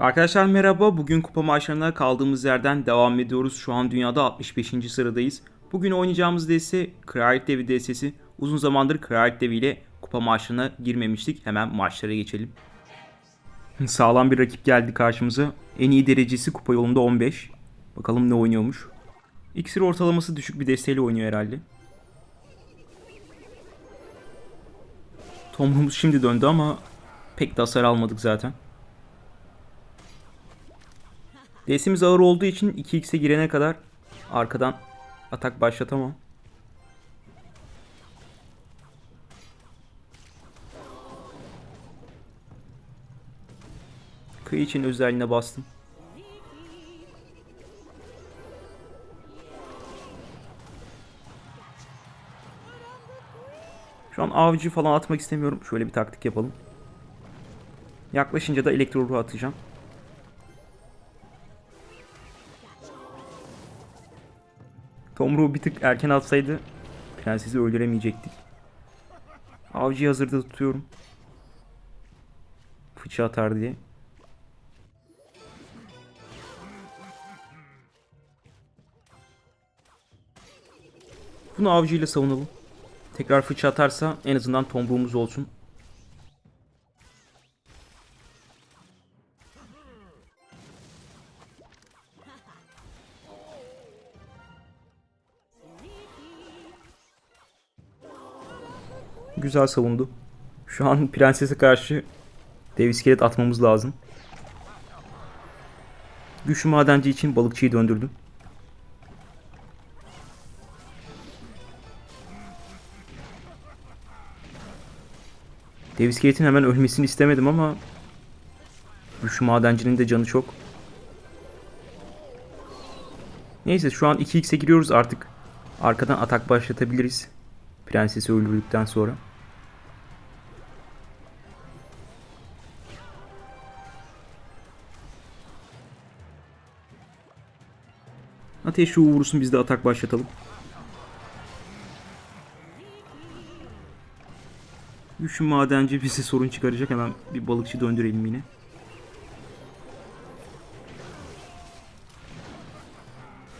Arkadaşlar merhaba. Bugün kupa maçlarına kaldığımız yerden devam ediyoruz. Şu an dünyada 65. sıradayız. Bugün oynayacağımız DS Kraliyet Devi DS'si. Uzun zamandır Kraliyet Devi ile kupa maçlarına girmemiştik. Hemen maçlara geçelim. Sağlam bir rakip geldi karşımıza. En iyi derecesi kupa yolunda 15. Bakalım ne oynuyormuş. İksir ortalaması düşük bir desteğiyle oynuyor herhalde. Tomruğumuz şimdi döndü ama pek de hasar almadık zaten. DS'imiz ağır olduğu için 2x'e girene kadar arkadan atak başlatamam. Kıyı için özelliğine bastım. Şu an avcı falan atmak istemiyorum. Şöyle bir taktik yapalım. Yaklaşınca da elektro atacağım. Tomruğu bir tık erken atsaydı prensesi öldüremeyecektik. Avcıyı hazırda tutuyorum. Fıçı atar diye. Bunu avcıyla savunalım. Tekrar fıçı atarsa en azından tomruğumuz olsun. Güzel savundu. Şu an prensese karşı dev iskelet atmamız lazım. Güçlü madenci için balıkçıyı döndürdüm. Dev iskeletin hemen ölmesini istemedim ama güçlü madencinin de canı çok. Neyse şu an 2x'e giriyoruz artık. Arkadan atak başlatabiliriz. Prensesi öldürdükten sonra. Ateş şu vursun biz de atak başlatalım. Güçlü madenci bize sorun çıkaracak. Hemen bir balıkçı döndürelim yine.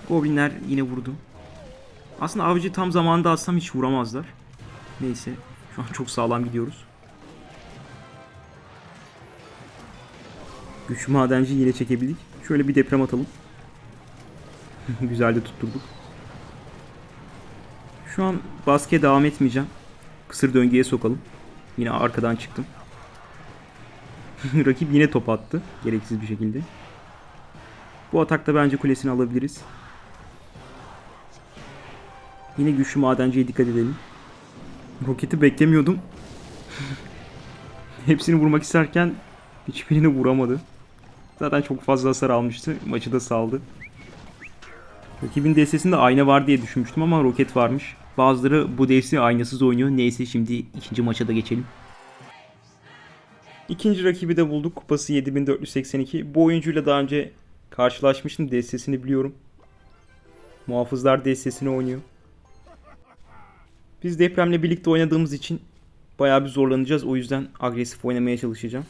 Goblinler yine vurdu. Aslında avcı tam zamanında atsam hiç vuramazlar. Neyse. Şu an çok sağlam gidiyoruz. Güçlü madenci yine çekebildik. Şöyle bir deprem atalım. Güzel de tutturduk. Şu an baskıya devam etmeyeceğim. Kısır döngüye sokalım. Yine arkadan çıktım. Rakip yine top attı. Gereksiz bir şekilde. Bu atakta bence kulesini alabiliriz. Yine güçlü madenciye dikkat edelim. Roketi beklemiyordum. Hepsini vurmak isterken hiçbirini vuramadı. Zaten çok fazla hasar almıştı. Maçı da saldı. Rakibin DS'sinde ayna var diye düşünmüştüm ama roket varmış. Bazıları bu DS aynasız oynuyor. Neyse şimdi ikinci maça da geçelim. İkinci rakibi de bulduk. Kupası 7482. Bu oyuncuyla daha önce karşılaşmıştım. DS'sini biliyorum. Muhafızlar DS'sini oynuyor. Biz depremle birlikte oynadığımız için bayağı bir zorlanacağız. O yüzden agresif oynamaya çalışacağım.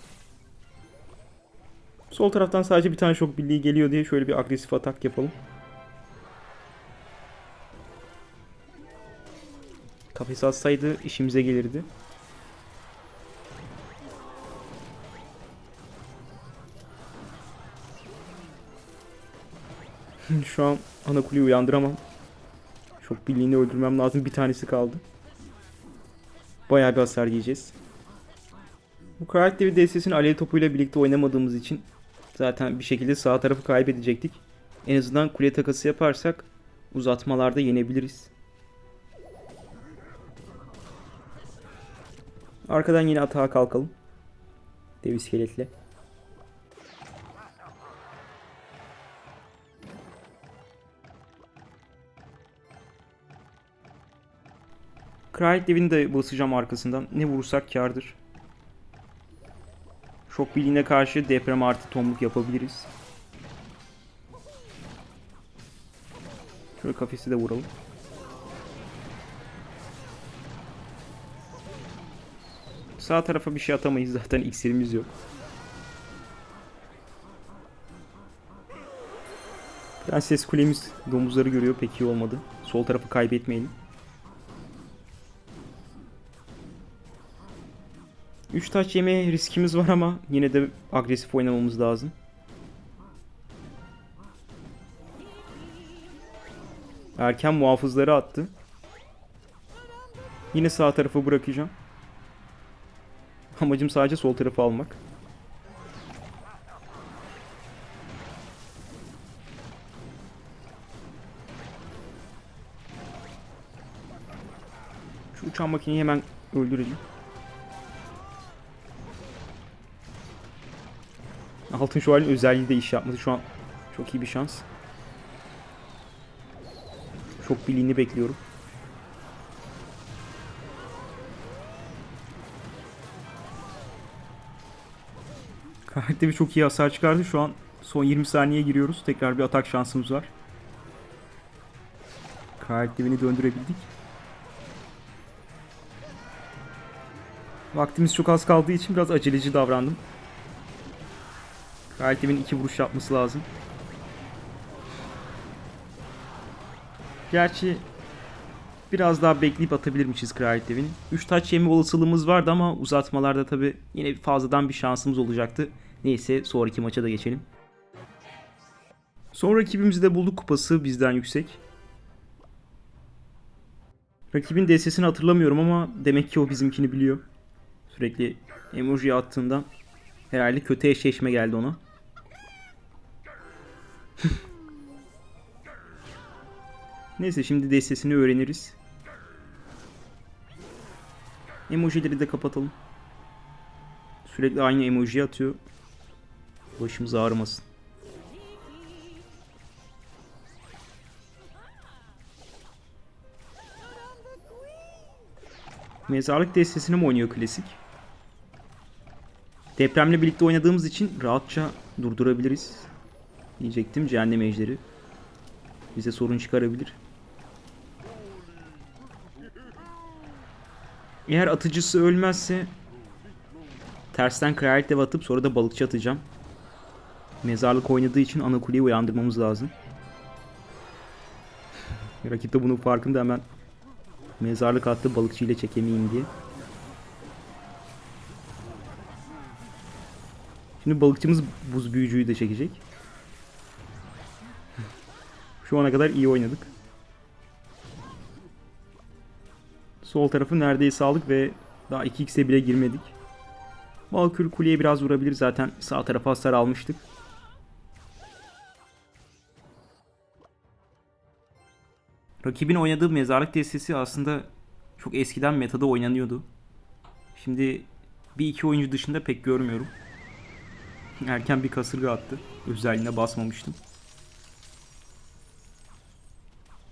Sol taraftan sadece bir tane şok birliği geliyor diye şöyle bir agresif atak yapalım. Kafes atsaydı işimize gelirdi. Şu an ana kuleyi uyandıramam. Çok birliğini öldürmem lazım. Bir tanesi kaldı. Bayağı bir hasar yiyeceğiz. Bu karakter DS'sini alev topuyla birlikte oynamadığımız için zaten bir şekilde sağ tarafı kaybedecektik. En azından kule takası yaparsak uzatmalarda yenebiliriz. Arkadan yine atağa kalkalım. Dev iskeletle. Kraliyet devini de basacağım arkasından. Ne vurursak kardır. Şok birliğine karşı deprem artı tomruk yapabiliriz. Şöyle kafesi de vuralım. Sağ tarafa bir şey atamayız zaten iksirimiz yok. Prenses kulemiz domuzları görüyor pek iyi olmadı. Sol tarafı kaybetmeyelim. 3 taç yeme riskimiz var ama yine de agresif oynamamız lazım. Erken muhafızları attı. Yine sağ tarafı bırakacağım. Amacım sadece sol tarafı almak. Şu uçan makineyi hemen öldürelim. Altın şövalyenin özelliği de iş yapmadı. Şu an çok iyi bir şans. Çok bilinini bekliyorum. Karakteri çok iyi hasar çıkardı. Şu an son 20 saniye giriyoruz. Tekrar bir atak şansımız var. Karakterini döndürebildik. Vaktimiz çok az kaldığı için biraz aceleci davrandım. Karakterin iki vuruş yapması lazım. Gerçi biraz daha bekleyip atabilirmişiz Kraliyet Devi'ni. 3 taç yeme olasılığımız vardı ama uzatmalarda tabi yine fazladan bir şansımız olacaktı. Neyse sonraki maça da geçelim. Son rakibimizi de bulduk kupası bizden yüksek. Rakibin DS'sini hatırlamıyorum ama demek ki o bizimkini biliyor. Sürekli emoji attığından herhalde kötü eşleşme geldi ona. Neyse şimdi destesini öğreniriz. Emojileri de kapatalım. Sürekli aynı emoji atıyor. Başımız ağrımasın. Mezarlık destesini mi oynuyor klasik? Depremle birlikte oynadığımız için rahatça durdurabiliriz. Diyecektim cehennem ejderi. Bize sorun çıkarabilir. Eğer atıcısı ölmezse tersten kraliyet dev atıp sonra da balıkçı atacağım. Mezarlık oynadığı için ana kuleyi uyandırmamız lazım. Rakip de bunun farkında hemen mezarlık attı balıkçı ile çekemeyeyim diye. Şimdi balıkçımız buz büyücüyü de çekecek. Şu ana kadar iyi oynadık. Sol tarafı neredeyse aldık ve daha 2x'e bile girmedik. Valkür kuleye biraz vurabilir zaten sağ tarafa hasar almıştık. Rakibin oynadığı mezarlık destesi aslında çok eskiden metada oynanıyordu. Şimdi bir iki oyuncu dışında pek görmüyorum. Erken bir kasırga attı. Özelliğine basmamıştım.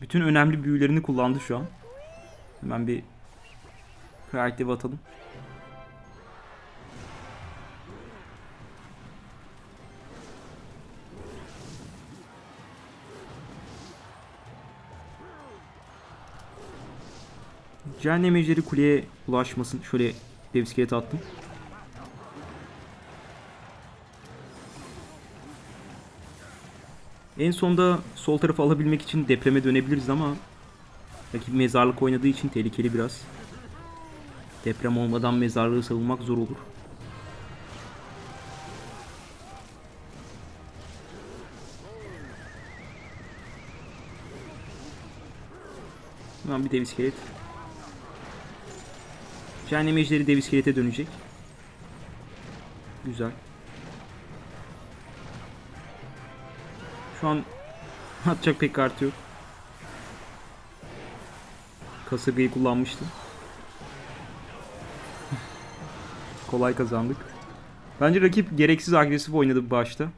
Bütün önemli büyülerini kullandı şu an. Hemen bir reaktif atalım. Cehennem ejderi kuleye ulaşmasın. Şöyle dev iskelet attım. En sonda sol tarafı alabilmek için depreme dönebiliriz ama rakip mezarlık oynadığı için tehlikeli biraz. Deprem olmadan mezarlığı savunmak zor olur. Hemen bir dev iskelet. Cehennem ejderi dev iskelete dönecek. Güzel. Şu an atacak pek kartı yok. Kasırgayı kullanmıştım. Kolay kazandık. Bence rakip gereksiz agresif oynadı başta.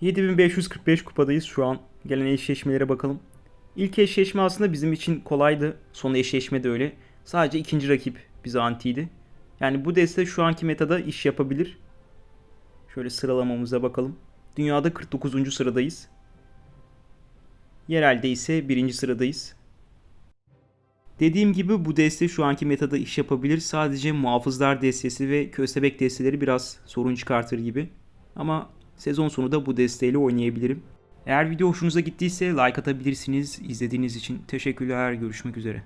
7545 kupadayız şu an. Gelen eşleşmelere bakalım. İlk eşleşme aslında bizim için kolaydı. Son eşleşme de öyle. Sadece ikinci rakip bize antiydi. Yani bu deste şu anki metada iş yapabilir. Şöyle sıralamamıza bakalım. Dünyada 49. sıradayız. Yerelde ise 1. sıradayız. Dediğim gibi bu deste şu anki metada iş yapabilir. Sadece muhafızlar destesi ve köstebek desteleri biraz sorun çıkartır gibi. Ama sezon sonu da bu desteğiyle oynayabilirim. Eğer video hoşunuza gittiyse like atabilirsiniz. İzlediğiniz için teşekkürler. Görüşmek üzere.